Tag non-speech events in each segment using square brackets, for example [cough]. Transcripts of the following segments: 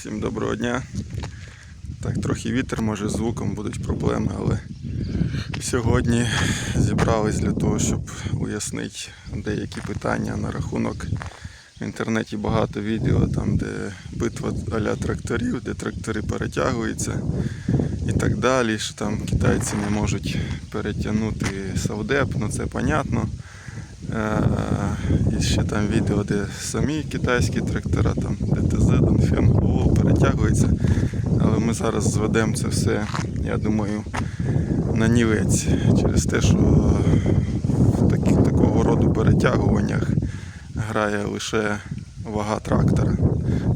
Всім доброго дня. Так, трохи вітер, може з звуком будуть проблеми, але сьогодні зібрались для того, щоб уяснити деякі питання на рахунок. В інтернеті багато відео, там, де битва аля тракторів, де трактори перетягуються і так далі. Що там китайці не можуть перетягнути савдеп, ну це понятно. Е, І ще там відео, де самі китайські трактора, там ДТЗ, Донфен, ООО перетягуються. Але ми зараз зведемо це все, я думаю, на нівець через те, що в таких, такого роду перетягуваннях грає лише вага трактора.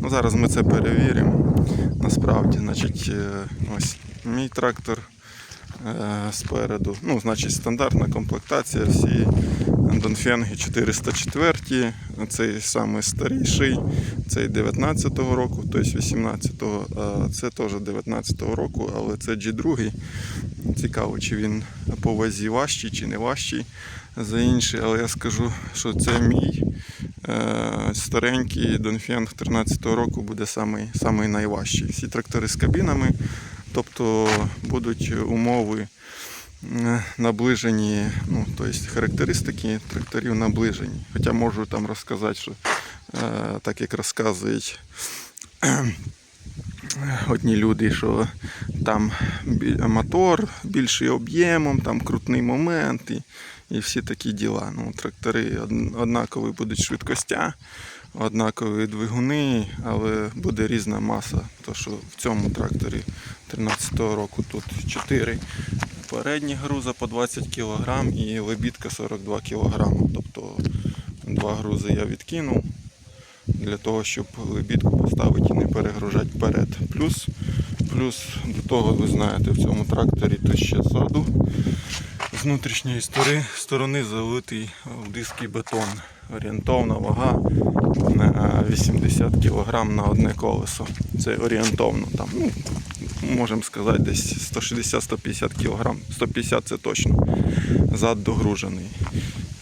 Ну, зараз ми це перевіримо. Насправді, значить, е, ось мій трактор е, спереду. Ну, значить, стандартна комплектація, всі Донфенги 404, цей самий старіший, цей 19-го року, тобто 18-го, а це теж 19-го року, але це G2. Цікаво, чи він по вазі важчий, чи не важчий за інший, але я скажу, що це мій е, старенький Донфенг 13-го року буде самий, самий найважчий. Всі трактори з кабінами, тобто будуть умови наближені, ну, тобто характеристики тракторів наближені. Хоча можу там розказати, що е, так як розказують одні люди, що там мотор більший об'ємом, там крутний момент і, і всі такі діла. Ну, трактори однакові будуть швидкостя, однакові двигуни, але буде різна маса. То що в цьому тракторі 13-го року тут 4 передні груза по 20 кг і лебідка 42 кг. Тобто два грузи я відкинув для того, щоб лебідку поставити і не перегружати вперед. Плюс, плюс до того, ви знаєте, в цьому тракторі тут ще ззаду з внутрішньої сторони, сторони залитий в диски бетон. Орієнтовна вага на 80 кг на одне колесо. Це орієнтовно там. Ну, можемо сказати, десь 160-150 кг. 150 це точно. Зад догружений.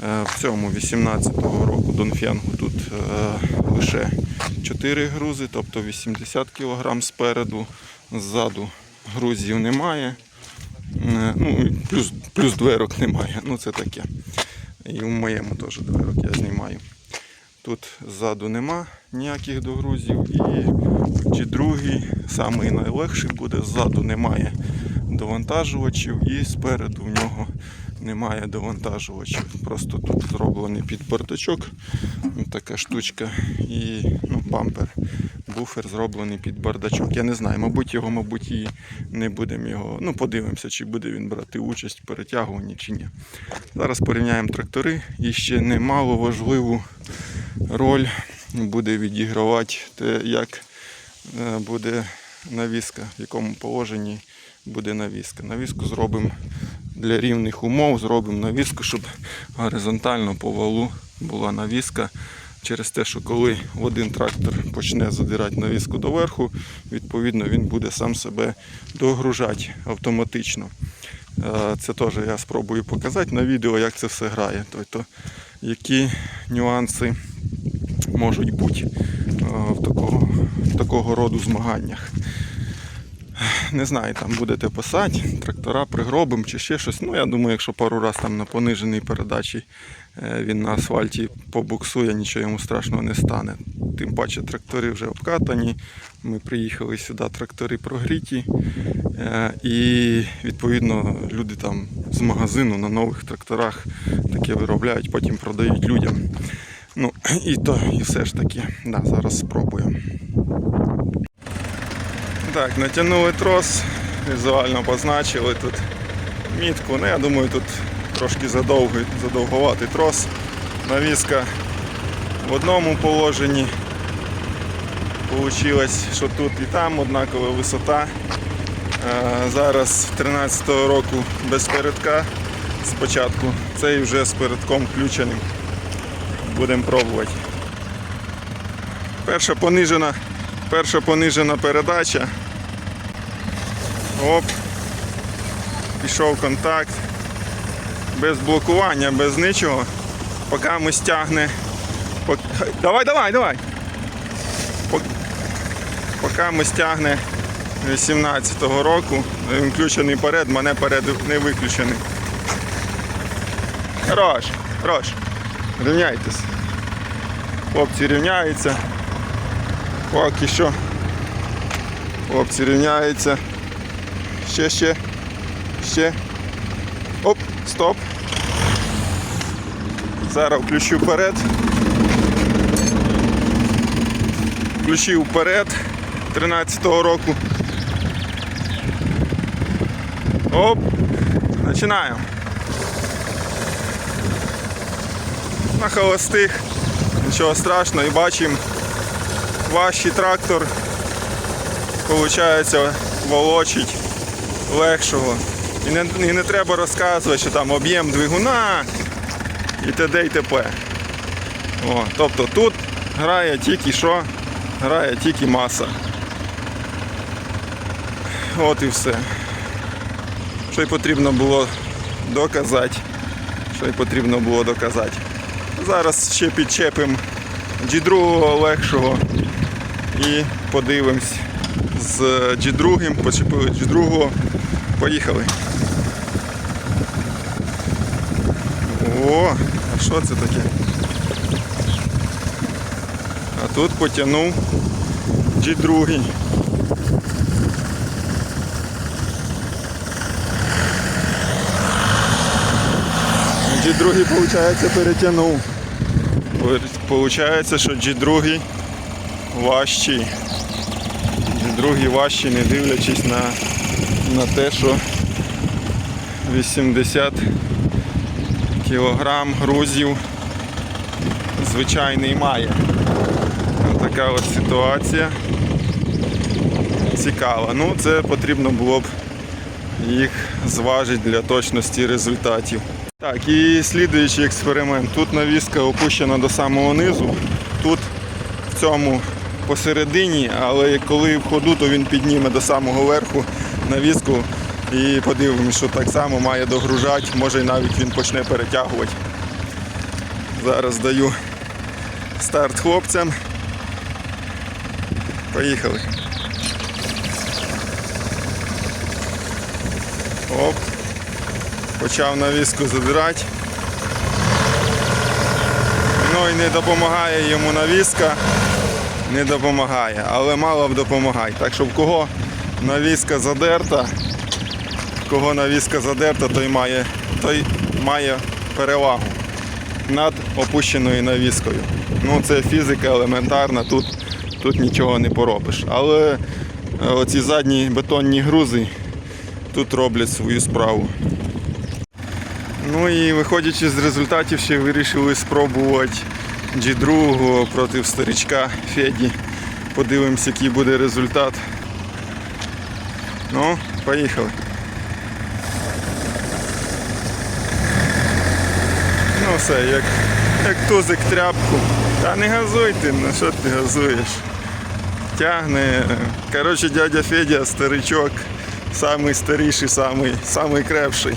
Е, В цьому 18-го року Донфенгу тут е, лише 4 грузи, тобто 80 кг спереду, ззаду грузів немає. Е, Ну, плюс, плюс дверок немає. Ну це таке. І в моєму теж дверок я знімаю. Тут ззаду нема ніяких догрузів. І чи другий, самий найлегший буде, ззаду немає довантажувачів і спереду в нього немає довантажувачів. Просто тут зроблений під бардачок. Така штучка і ну, бампер. Буфер зроблений під бардачок. Я не знаю, мабуть, його, мабуть, і не будемо його. Ну, подивимося, чи буде він брати участь в перетягуванні чи ні. Зараз порівняємо трактори і ще немало важливу роль буде відігравати те, як е, буде навіска, в якому положенні буде навіска. Навіску зробимо для рівних умов, зробимо навіску, щоб горизонтально по валу була навіска. Через те, що коли один трактор почне задирати навіску доверху, відповідно він буде сам себе догружати автоматично. Е, Це теж я спробую показати на відео, як це все грає. Тобто, які нюанси можуть бути е, в такого, в такого роду змаганнях. Не знаю, там будете писати, трактора пригробимо чи ще щось. Ну, я думаю, якщо пару раз там на пониженій передачі е, він на асфальті побуксує, нічого йому страшного не стане. Тим паче трактори вже обкатані. Ми приїхали сюди, трактори прогріті. Е, І відповідно люди там з магазину на нових тракторах таке виробляють, потім продають людям. Ну, [clears throat] і то, і все ж таки, да, зараз спробуємо. Так, натягнули трос, візуально позначили тут мітку. Ну, я думаю, тут трошки задовгий, задовгуватий трос. Навіска в одному положенні. Получилось, що тут і там однакова висота. Е, Зараз 13-го року без передка спочатку. Цей вже з передком включеним. Будемо пробувати. Перша понижена, перша понижена передача. Оп. Пішов контакт. Без блокування, без нічого. Поки ми стягне. Пок- Давай, давай, давай. Пок- Поки ми стягне 18-го року, він включений перед, мене перед не виключений. Хорош, хорош. Рівняйтесь. Хлопці рівняються. Поки що. Хлопці рівняються. Ще, ще. Ще. Оп, стоп. Зараз включу вперед. Включив вперед 13-го року. Оп. Починаємо. На холостих. Нічого страшного і бачимо важчий трактор виходить волочить легшого. І не, і не треба розказувати, що там об'єм двигуна і т.д. і т.п. О, тобто тут грає тільки що? Грає тільки маса. От і все. Що й потрібно було доказати. Що й потрібно було доказати. Зараз ще підчепимо G2 легшого і подивимось з G2, почепили G2, поїхали. О, а що це таке? А тут потягнув G2. G2, виходить, перетягнув. Получається, що G2 важчий. G2 важчий, не дивлячись на, на те, що 80 кілограм грузів звичайний має. Така от ситуація. Цікава. Ну, це потрібно було б їх зважити для точності результатів. Так, і слідуючий експеримент. Тут навіска опущена до самого низу. Тут в цьому посередині, але коли в ходу, то він підніме до самого верху навіску і подивимось, що так само має догружати, може і навіть він почне перетягувати. Зараз даю старт хлопцям. Поїхали. Оп. Почав навіску задирати. Ну і не допомагає йому навіска. Не допомагає, але мало б допомагає. Так що в кого навіска задерта, кого навіска задерта, той має, той має перевагу над опущеною навіскою. Ну це фізика елементарна, тут, тут нічого не поробиш. Але е, оці задні бетонні грузи тут роблять свою справу. Ну і виходячи з результатів, ще вирішили спробувати G2 проти старичка Феді. Подивимось, який буде результат. Ну, поїхали. Ну все, як, як тузик тряпку. Та не газуй ти, ну що ти газуєш? Тягне. Коротше, дядя Федя, старичок, самий старіший, самий, самий крепший.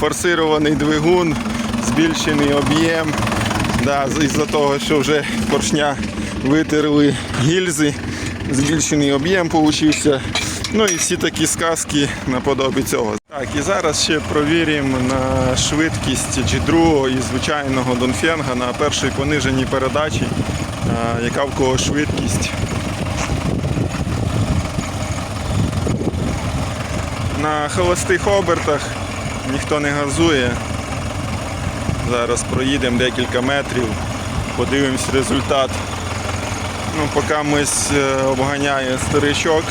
Форсирований двигун, збільшений об'єм. Да, із-за того, що вже поршня витерли гільзи, збільшений об'єм получився. Ну і всі такі сказки наподобі цього. Так, і зараз ще провіримо на швидкість G2 і звичайного Донфенга на першій пониженій передачі, яка в кого швидкість. На холостих обертах ніхто не газує. Зараз проїдемо декілька метрів, подивимось результат. Ну, поки мись е, обганяє старичок,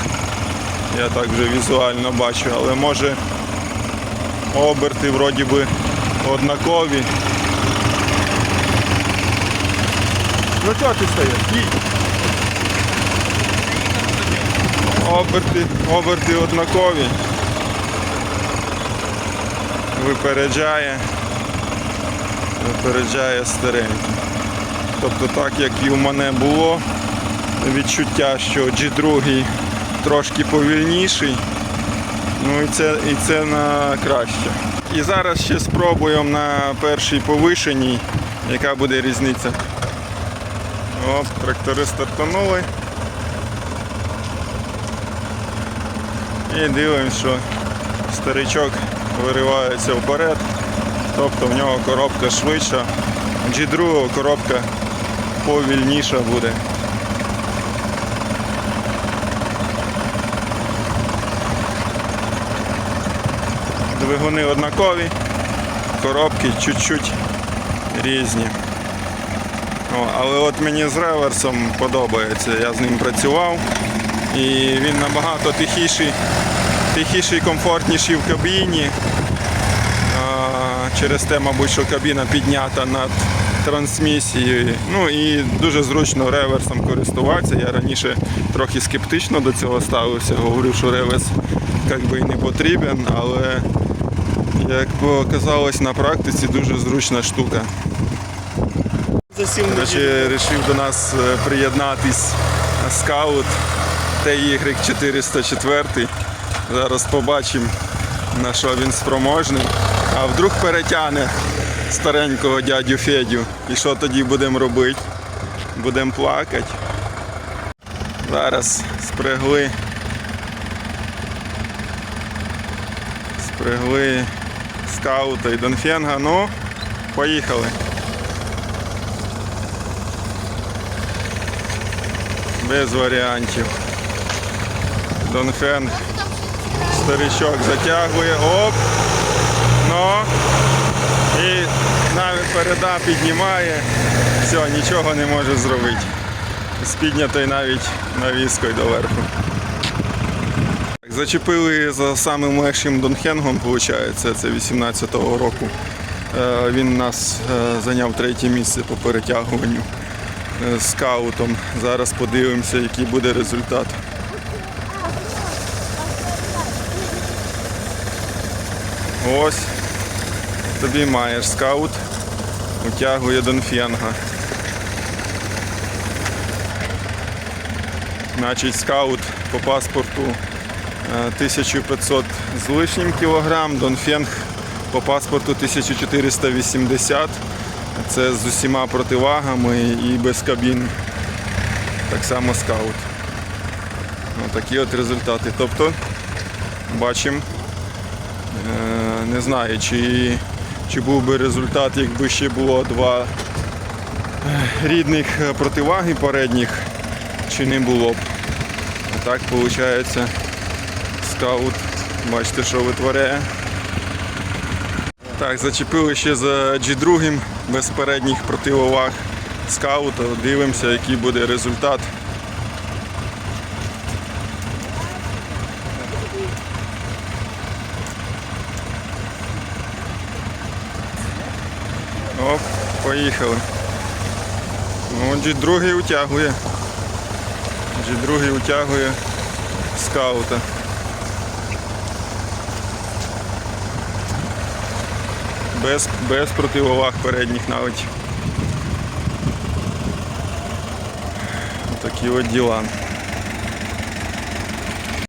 я так вже візуально бачу, але може оберти вроді би однакові. Ну чого ти стоїш? Оберти, оберти однакові. Випереджає. Випереджає старенький. Тобто так як і в мене було відчуття, що G2 трошки повільніший. Ну і це, і це на краще. І зараз ще спробуємо на першій повишеній, яка буде різниця. Оп, трактори стартанули. І дивимося, що старичок виривається вперед. Тобто в нього коробка швидша, G2 коробка повільніша буде. Двигуни однакові, коробки чуть-чуть різні. О, але от мені з реверсом подобається. Я з ним працював і він набагато тихіший, тихіший і комфортніший в кабіні. Через те, мабуть, що кабіна піднята над трансмісією. Ну і дуже зручно реверсом користуватися. Я раніше трохи скептично до цього ставився, говорив, що реверс як би і не потрібен, але як оказалось на практиці дуже зручна штука. Коротше, до нас е, приєднатись скаут TY 404. Зараз побачимо, на що він спроможний. А вдруг перетягне старенького дядю Федю. І що тоді будемо робити? Будемо плакати. Зараз спрягли. Спрягли скаута і Донфенга. Ну, поїхали. Без варіантів. Донфен. Старичок затягує. Оп. Ну. І навіть переда піднімає. Все, нічого не може зробити. З піднятою навіть навіскою доверху. Зачепили за самим легшим Донхенгом, виходить, це 18-го року. Е, Він нас е, зайняв третє місце по перетягуванню е, скаутом. Зараз подивимося, який буде результат. Ось. Тобі маєш скаут. Утягує Донфенга. Значить, скаут по паспорту е, 1500 з лишнім кілограм, Донфенг по паспорту 1480. Це з усіма противагами і без кабін. Так само скаут. Такі от результати. Тобто бачимо, е, не знаю, чи, чи був би результат, якби ще було два е, рідних е, противаги передніх, чи не було б. А так виходить скаут. Бачите, що витворяє. Так, зачепили ще за G2 без передніх противоваг скаута. Дивимося, який буде результат. Оп, поїхали. Ну, G2 утягує. G2 утягує скаута. без, без противоваг передніх навіть. Такі от діла.